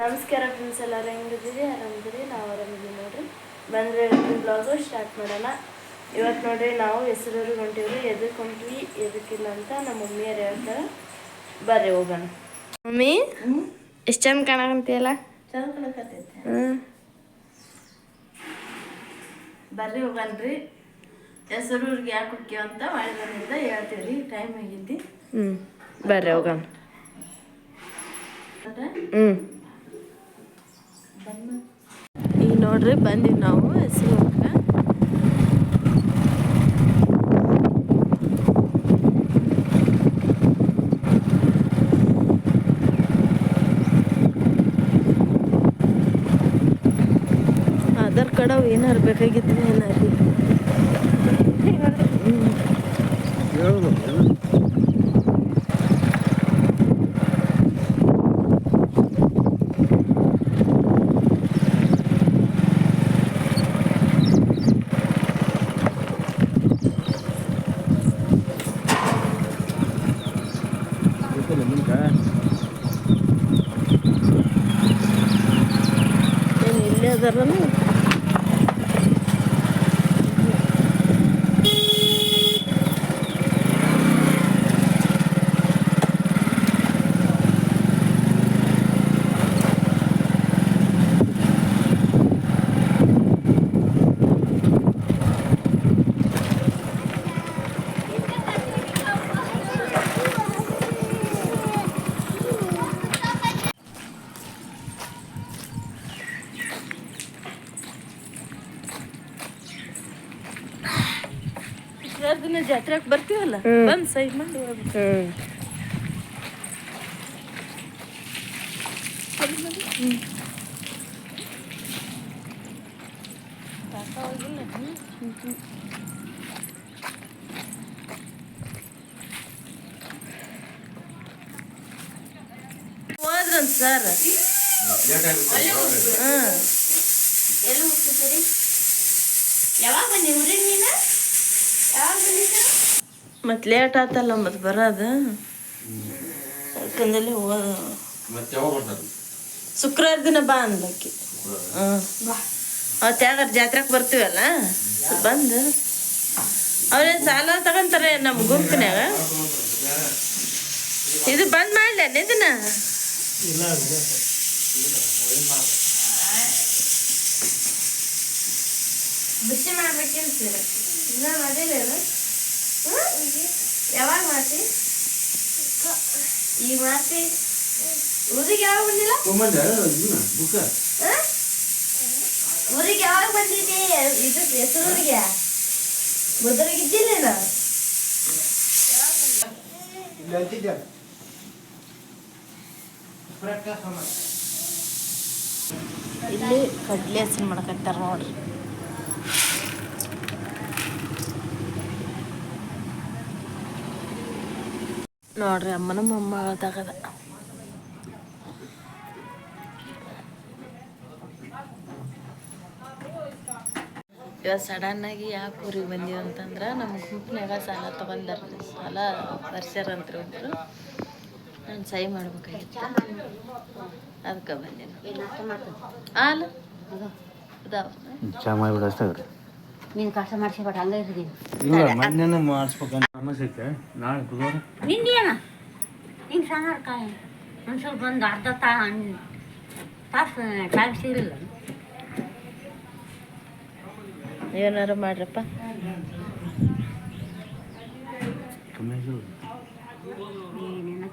ನಮಸ್ಕಾರ ಫ್ರೆಂಡ್ಸ್ ಎಲ್ಲರೂ ಹೆಂಗಿದ್ದೀರಿ? ಆರಾಮಿದ್ದೀರಿ? ನಾವು ಆರಾಮಿದ್ದೀವಿ ನೋಡ್ರಿ. ಬಂದರೆ ಬ್ಲಾಗು ಸ್ಟಾರ್ಟ್ ಮಾಡೋಣ. ಇವತ್ತು ನೋಡ್ರಿ ನಾವು ಹೆಸರೂರಿಗೆ ಹೊಂಟೀವ್ರಿ ಎದಕ್ಕೆ ಹೊಂಟ್ವಿ ಎದಕ್ಕಿಲ್ಲ ಅಂತ ನಮ್ಮ ಮಮ್ಮಿಯರು ಹೇಳ್ತಾರೆ. ಬರ್ರಿ ಹೋಗೋಣ. ಮಮ್ಮಿ ಎಷ್ಟು ಚಂದ ಕಾಣಕಂತೀಯಲ್ಲ ಹ್ಞೂ ಬರ್ರಿ ಹೋಗಣ್ರಿ ಹೆಸರೂರಿಗೆ ಯಾಕೆ ಹೋಗ್ಯ ಅಂತ ಮಾಡಿದ್ರಿಂದ ಹೇಳ್ತೀವಿ ರೀ ಟೈಮ್ ಆಗಿದ್ದಿ. ಹ್ಞೂ ಬರ್ರಿ ಹೋಗೋಣ. ಹ್ಞೂ ಈಗ ನೋಡ್ರಿ ಬಂದಿವಿ ನಾವು ಹೆಸರು ಅದರ ಕಡೆ ಏನಾರು ಬೇಕಾಗಿತ್ತು ಏನಾರು? ಏನು ಇಲ್ಲೇ ಅದಾರನು ದಿನ ಜಾತ್ರೆಗೆ ಬರ್ತೀವಲ್ಲ. ಬಂದು ಸೈಡ್ ಮಾಡಿ. ಹ್ಞೂ ಹೋದ್ರಂತ ಸರ್. ಹಾಂ ಎಲ್ಲಿ ಹೋಗ್ತಿದ್ದೀರಿ? ಯಾವಾಗ ಬಂದಿ ಊರಿಗೆ ನೀನು? ಮತ್ತೆ ಲೇಟ್ ಆತಲ್ಲ ಮತ್ತೆ ಬರೋದು. ಯಾಕಂದಲ್ಲಿ ಹೋದ ಮತ್ತೆ ಯಾವಾಗ ಬರ್ತಾರೆ ಶುಕ್ರವಾರ ದಿನ ಬಾ ಅನ್ಲಕ್ಕಿ ಅವತ್ತು ಯಾವ್ದಾರು ಜಾತ್ರೆಗೆ ಬರ್ತೀವಲ್ಲ? ಬಂದು. ಅವ್ರೇನು ಸಾಲ ತಗೊಂತಾರೆ ನಮ್ಮ ಗುಂಪಿನಾಗ ಇದು ಬಂದ್ ಮಾಡ್ಲ ಇದನ್ನ ಬಿಸಿ ಮಾಡ್ಬೇಕಿಲ್ಲ ಇನ್ನ ಮಾಡಿಲ್ಲ ಯಾವಾಗ ಮಾಡ್ತಿ? ಈಗ ಮಾಡ್ತಿ? ಊರಿಗೆ ಯಾವಾಗ ಬಂದಿಲ್ಲ? ತೊಗೊಂಬಂದೆ ಇದನ್ನ ಬುಕ್ಕ? ಹ? ಊರಿಗೆ ಯಾವಾಗ ಬಂದಿದ್ದಿ? ಇದು ಹೆಸರೂರಿಗೆ. ಮೊದಲಿಗಿದ್ದಿಲ್ಲ ನಾನು? ಇಲ್ಲಿ ಕಡ್ಲೆ ಹಸಿನ ಮಾಡಕತ್ತಾರ ನೋಡ್ರಿ. ನೋಡ್ರಿ ಅಮ್ಮನ ಈಗ ಸಡನ್ ಸಡನ್ನಾಗಿ ಯಾಕೆ ಊರಿಗೆ ಬಂದೀವಿ ಅಂತಂದ್ರೆ ನಮ್ಮ ಗುಂಪಿನಾಗ ಸಾಲ ತೊಗೊಂಡಾರ ಸಾಲ ಬರ್ಸ್ಯಾರಂತ್ರಿ ಒಬ್ರು. ನಾನು ಸಹಿ ಮಾಡ್ಬೇಕಾಗಿತ್ತು. ಅದಕ್ಕೆ ಬಂದೆ ಹಾಲು? ಅದಾವ ಚಾ ಮಾಡಿಬಿಡ ನೀನು ಕಷ್ಟ ಮಾಡಿಸ್ಬೇಡ ಹಂಗೆ ಇರ್ತೀನಿ. ಇಲ್ಲ ಮೊನ್ನೆ ಮಾಡಿಸ್ಬೇಕಂತ ಸಮಸ್ಯೆ ಐತೆ ನಾಳೆ ಬುಧವಾರ. ನಿಂದೇನ? ನಿಂಗೆ ಸಣ್ಣ ಕಾಯಿ. ಒಂದು ಸ್ವಲ್ಪ ಒಂದು ಅರ್ಧ ತಾ ತಾಸು ಟೈಮ್ ಸಿಗಲಿಲ್ಲ. ಏನಾರು ಮಾಡ್ರಪ್ಪ. ಕಮ್ಮಿ ಆಗಿಲ್ಲ ಏನೇನ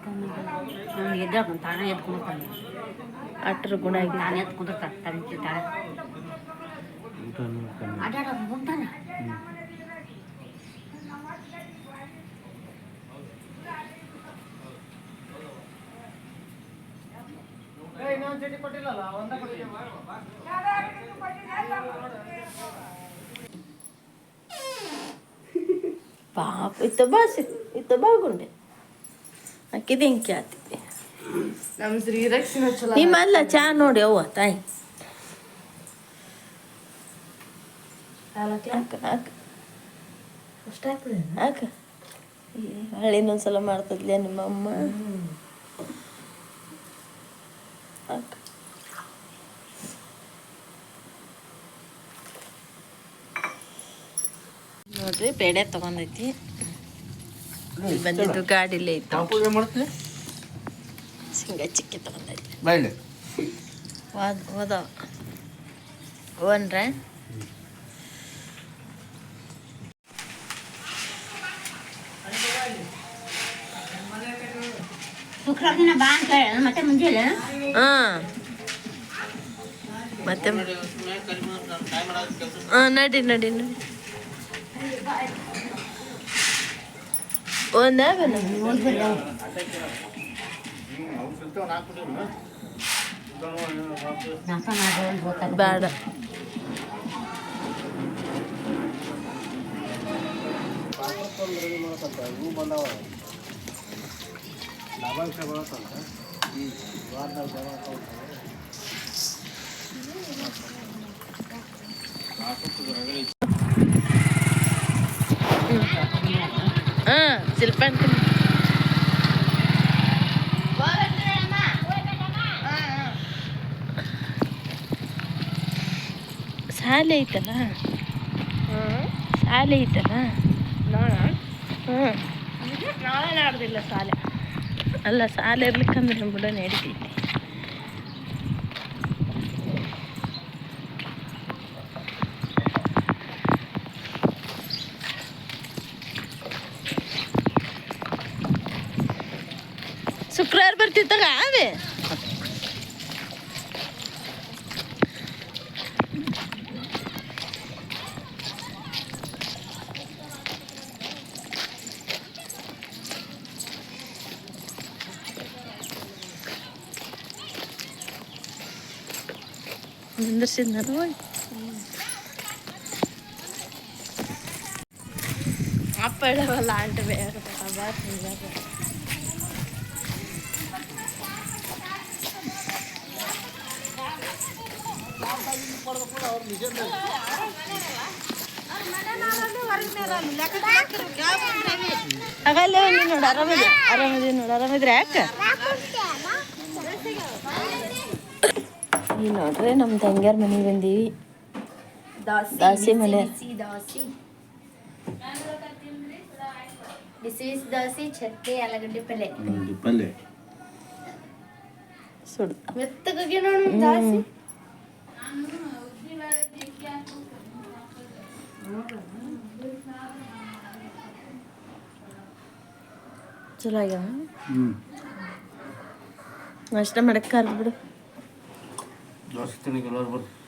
ನಾನು ಎದ್ದು ತಾನೇ ಎದ್ದು ಕುಂದಿರ್ತಾನೆ ಅಟ್ರ ಗುಣ ಆಗಿ ತಾನೇ ಎದ್ಕೊಂಡಿರ್ತಾನೆ ತಾನೇ ತಾಳೆ ಊಟನೂ ಕಮ್ಮಿ ಅಡ್ಡಾಡೋದು ಕುಂತಾನೆ ಪಾಪ ಇತ್ತ ಬಾಸಿ ಇತ್ತ ಬಾಗುಂಡೆ ಅಕ್ಕಿದ ಹಿಂಗೆ ಆತಿದ್ದೆ ನಮ್ಮ ಶ್ರೀರಕ್ಷಣ ಚಲೋ ನಿಮ್ಮಲ್ಲ ಚಾ ನೋಡಿ ಅವ್ವ ತಾಯಿ. ಹಾಕ ಹಳ್ಳಿ ಇನ್ನೊಂದ್ಸಲ ಮಾಡ್ತದ್ಲೆ ನಿಮ್ಮ ಅಮ್ಮ? ನೋಡ್ರಿ ಪೇಡೆ ತಗೊಂಡೈತಿ. ಬಂದಿದ್ದು ಗಾಡಿಲೇ ಇತ್ತು. ಶೇಂಗಾ ಚಿಕ್ಕಿ ತಗೊಂಡೈತಿ. ಹೋದವ. ಒನ್ರ ಹಾಂ. ಮತ್ತೆ? ಹಾಂ ನಡಿ ನಡಿ ನಡಿ. ಒಂದೇ ಬನ್ನ ನಾಷ್ಟ ಮಾಡಿ ಒಂದು ಗೊತ್ತಾಗ ಬೇಡ ಹಾಂ ಶಿಲ್ಪನ್ ಶಾಲೆ ಐತಲ್ಲ? ಶಾಲೆ ಐತಲ್ಲ? ಹ್ಞೂ ನಾಳೆ ನಾಡ್ದಿಲ್ಲ ಸಾಲೆ ಅಲ್ಲ ಸಾಲ ಇರ್ಲಿಕ್ಕಂದ್ರೆ ಬಿಡ ನಡೀತೈತಿ ಶುಕ್ರವಾರ ಬರ್ತಿತ್ತಾಗ ಅವೇ ನಿಂದಿರ್ಸಿದ್ನ ಹೋಗಿ ಅಪ್ಪ ಹೇಳವಲ್ಲ ಆಂಟಿ ಬೇರೆ ಆಗಲ್ಲ ನೀನು ನೋಡಿ ಆರಾಮದಿ ಆರಾಮದಿ ನೋಡಿ ಆರಾಮಿದ್ರೆ ಯಾಕೆ? ನೋಡ್ರಿ ನಮ್ಮ ತಂಗ್ಯಾರ ಮನೆಗೆ ಬಂದೀವಿ. ದಾಸಿ ಮನೆ. ದಾಸಿ. ಬಿಸಿ ಬಿಸಿ ದೋಸೆ ಚಟ್ನಿ ಆಲೂಗಡ್ಡೆ ಪಲ್ಯ ಪಲ್ಯ ಸುಡ್ ಮೆತ್ತಗಾಗಿ ನೋಡು ದಾಸಿ. ಚಲೋ ಆಗ್ಯಾವ? ನಾಷ್ಟ ಮಾಡಕ್ಕೆ ಕರ್ದು ಬಿಡು. ದೋಸೆ ತಿನ್ನಕ್ಕೆ ಎಲ್ಲರೂ ಬರ್ತಾರೆ